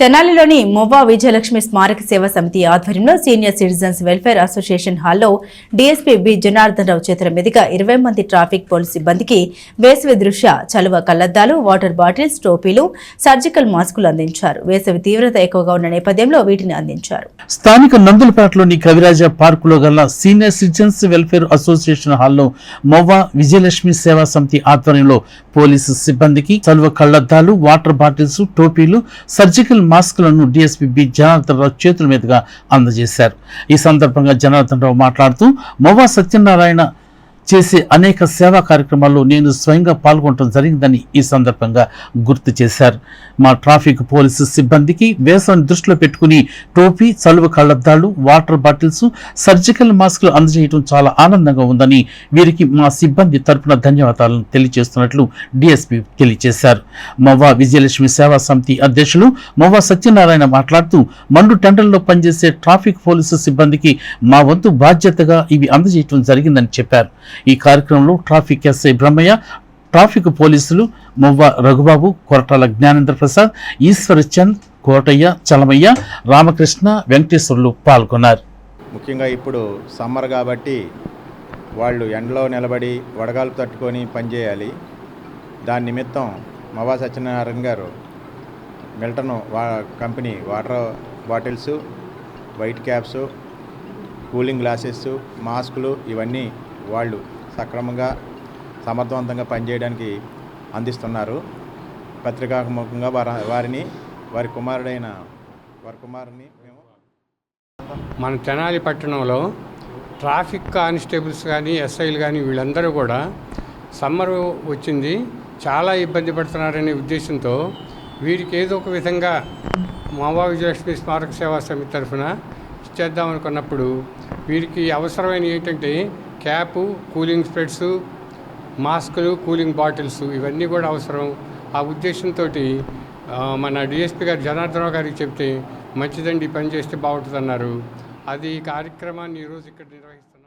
తెనాలిలోని మొవ్వా విజయలక్ష్మి స్మారక సేవా సమితి ఆధ్వర్యంలో సీనియర్ సిటిజన్స్ వెల్ఫేర్ అసోసియేషన్ హాల్లో డీఎస్పీ బి. జనార్దన్ రావు చేతుల మీదుగా ఇరవై మంది ట్రాఫిక్ పోలీస్ సిబ్బందికి వేసవి దృశ్య చలువ కళ్ళద్దాలు వాటర్ బాటిల్స్ టోపీలు సర్జికల్ మాస్కులు అందించారు. వేసవి తీవ్రత ఎక్కువగా ఉన్న నేపథ్యంలో వీటిని అందించారు. స్థానిక నందులపేటలోని కవిరాజ పార్కులో గల సీనియర్ సిటిజన్స్ వెల్ఫేర్ అసోసియేషన్ హాల్లో మొవ్వా విజయలక్ష్మి సేవా సమితి ఆధ్వర్యంలో పోలీసు సిబ్బందికి చలువ కళ్ళద్దాలు వాటర్ బాటిల్స్ టోపీలు సర్జికల్ మాస్కులను డీఎస్పీ బి జనార్దన్ రావు చేతుల మీదుగా అందజేశారు. ఈ సందర్భంగా జనార్దన్ రావు మాట్లాడుతూ మొవా సత్యనారాయణ చేసే అనేక సేవా కార్యక్రమాల్లో నేను స్వయంగా పాల్గొనడం జరిగిందని ఈ సందర్భంగా గుర్తు చేశారు. మా ట్రాఫిక్ పోలీసు సిబ్బందికి వేసవిని దృష్టిలో పెట్టుకుని టోపీ చలువ కళ్ళద్దాలు వాటర్ బాటిల్స్ సర్జికల్ మాస్కులు అందజేయడం చాలా ఆనందంగా ఉందని వీరికి మా సిబ్బంది తరపున ధన్యవాదాలను తెలియజేస్తున్నట్లు డిఎస్పీ తెలియజేశారు. మవ్వా విజయలక్ష్మి సేవా సమితి అధ్యక్షులు మవ్వా సత్యనారాయణ మాట్లాడుతూ మండు టెండర్లో పనిచేసే ట్రాఫిక్ పోలీసు సిబ్బందికి మా వంతు బాధ్యతగా ఇవి అందజేయటం జరిగిందని చెప్పారు. ఈ కార్యక్రమంలో ట్రాఫిక్ ఎస్ఐ బ్రహ్మయ్య ట్రాఫిక్ పోలీసులు మువ్వ రఘుబాబు కొరటాల జ్ఞానేంద్ర ప్రసాద్ ఈశ్వర్ చంద్ కోటయ్య చలమయ్య రామకృష్ణ వెంకటేశ్వర్లు పాల్గొన్నారు. ముఖ్యంగా ఇప్పుడు సమ్మర్ కాబట్టి వాళ్ళు ఎండలో నిలబడి వడగాలు తట్టుకొని పనిచేయాలి దాని నిమిత్తం మవా సత్యనారాయణ గారు మిల్టన్ వా company water bottles white caps cooling glasses మాస్కులు ఇవన్నీ వాళ్ళు సక్రమంగా సమర్థవంతంగా పనిచేయడానికి అందిస్తున్నారు. పత్రికాముఖంగా వారి వారిని వారి కుమారుడైన వారి కుమారుని మేము మన తెనాలి పట్టణంలో ట్రాఫిక్ కానిస్టేబుల్స్ కానీ ఎస్ఐలు కానీ వీళ్ళందరూ కూడా సమ్మర్ వచ్చింది. చాలా ఇబ్బంది పడుతున్నారనే ఉద్దేశంతో వీరికి ఏదో ఒక విధంగా మావా విజయలక్ష్మి స్మారక సేవా సమితి తరఫున ఇచ్చేద్దాం అనుకున్నప్పుడు వీరికి అవసరమైన ఏంటంటే క్యాపు కూలింగ్ స్ప్రెడ్స్ మాస్కులు కూలింగ్ బాటిల్స్ ఇవన్నీ కూడా అవసరం. ఆ ఉద్దేశంతో మన డిఎస్పీ గారు జనార్దనరావు గారికి చెప్తే మంచిదండి పని చేస్తే బాగుంటుందన్నారు. అది కార్యక్రమాన్ని ఈరోజు ఇక్కడ నిర్వహిస్తున్నారు.